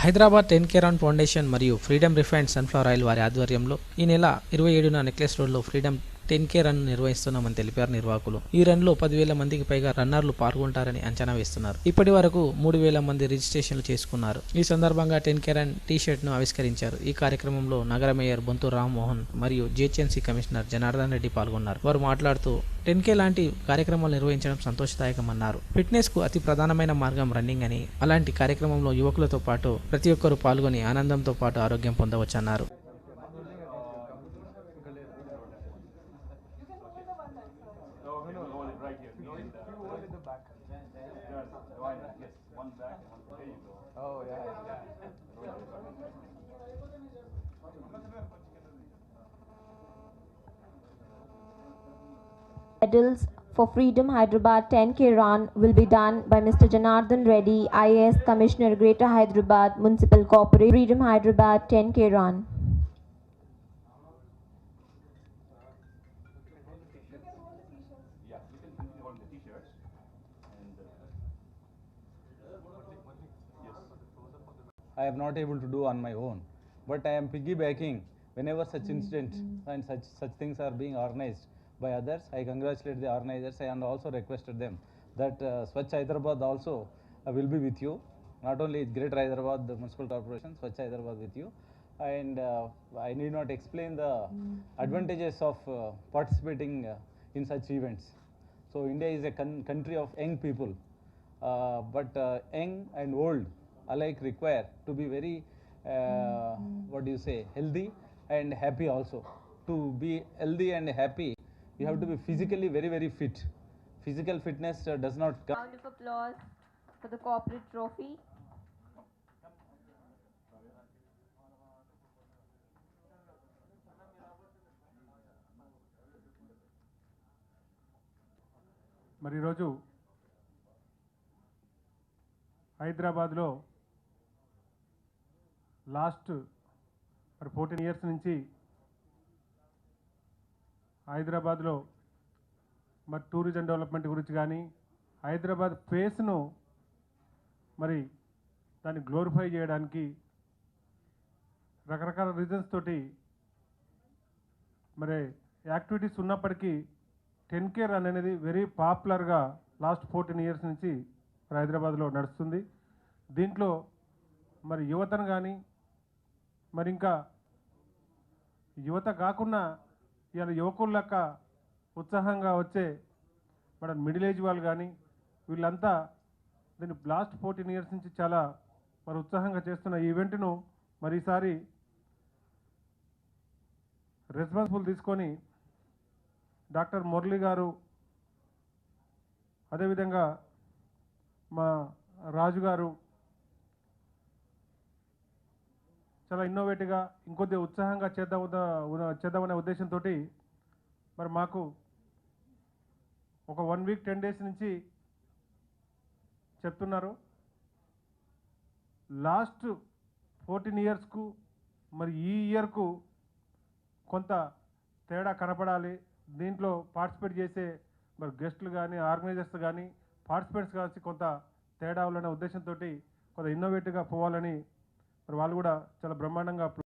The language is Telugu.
Hyderabad ten K run foundation మరియు ఫ్రీడమ్ రిఫైండ్ సన్ఫ్లవర్ ఆయిల్ వారి ఆధ్వర్యంలో ఈ నెల ఇరవై ఏడున నెక్లెస్ రోడ్లో ఫ్రీడమ్ టెన్ కే రన్ నిర్వహిస్తున్నామని తెలిపారు నిర్వాహకులు. ఈ రన్లో పదివేల మందికి పైగా రన్నర్లు పాల్గొంటారని అంచనా వేస్తున్నారు. ఇప్పటి వరకు మూడు వేల మంది రిజిస్ట్రేషన్లు చేసుకున్నారు. ఈ సందర్భంగా టెన్ కే రన్ టీ షర్ట్ను ఆవిష్కరించారు. ఈ కార్యక్రమంలో నగర మేయర్ బొంతు రామ్మోహన్ మరియు జిహెచ్ఎంసీ కమిషనర్ జనార్దన్ రెడ్డి పాల్గొన్నారు. వారు మాట్లాడుతూ టెన్ కే లాంటి కార్యక్రమాలు నిర్వహించడం సంతోషదాయకమన్నారు. ఫిట్నెస్కు అతి ప్రధానమైన మార్గం రన్నింగ్ అని అలాంటి కార్యక్రమంలో యువకులతో పాటు ప్రతి ఒక్కరూ పాల్గొని ఆనందంతో పాటు ఆరోగ్యం పొందవచ్చన్నారు. Medals for Freedom Hyderabad 10K run will be done by Mr. Janardhan Reddy, IAS Commissioner Greater Hyderabad Municipal Corporation. Freedom Hyderabad 10K run. I am not able to do on my own. But I am piggybacking whenever such incidents and such such things are being organized by others. I congratulate the organizers and also requested them that uh, Swachh Hyderabad also uh, will be with you. Not only Greater Hyderabad the Municipal Corporation, Swachh Hyderabad with you. And uh, I need not explain the advantages of uh, participating uh, in such events. So India is a country of young people, uh, but uh, young and old alike require to be very, uh, what do you say, healthy and happy also. To be healthy and happy, you have to be physically very very fit. Physical fitness uh, does not come. Round of applause for the corporate trophy. మరి ఈరోజు హైదరాబాద్లో లాస్ట్ మరి ఫోర్టీన్ ఇయర్స్ నుంచి హైదరాబాద్లో మరి టూరిజం డెవలప్మెంట్ గురించి కానీ హైదరాబాద్ ఫేస్ను మరి దాన్ని గ్లోరిఫై చేయడానికి రకరకాల రీజన్స్ తోటి మరి యాక్టివిటీస్ ఉన్నప్పటికీ టెన్ కేర్ అనేది వెరీ పాపులర్గా లాస్ట్ ఫోర్టీన్ ఇయర్స్ నుంచి మరి హైదరాబాద్లో నడుస్తుంది. దీంట్లో మరి యువతను కానీ మరి ఇంకా యువత కాకుండా ఇవాళ యువకుల లెక్క ఉత్సాహంగా వచ్చే మన మిడిల్ ఏజ్ వాళ్ళు కానీ వీళ్ళంతా దీన్ని లాస్ట్ ఫోర్టీన్ ఇయర్స్ నుంచి చాలా మరి ఉత్సాహంగా చేస్తున్న ఈవెంట్ను మరి ఈసారి రెస్పాన్సిబుల్ తీసుకొని డాక్టర్ మురళి గారు అదేవిధంగా మా రాజు గారు చాలా ఇన్నోవేటివ్గా ఇంకొద్ది ఉత్సాహంగా చేద్దాం చేద్దామనే ఉద్దేశంతో మరి మాకు ఒక వన్ వీక్ టెన్ డేస్ నుంచి చెప్తున్నారు. లాస్ట్ ఫోర్టీన్ ఇయర్స్కు మరి ఈ ఇయర్కు కొంత తేడా కనపడాలి. దీంట్లో పార్టిసిపేట్ చేసే మరి గెస్టులు కానీ ఆర్గనైజర్స్ కానీ పార్టిసిపేట్స్ కానీ కొంత తేడా ఉద్దేశంతో కొంత ఇన్నోవేటివ్గా పోవాలని మరి వాళ్ళు కూడా చాలా బ్రహ్మాండంగా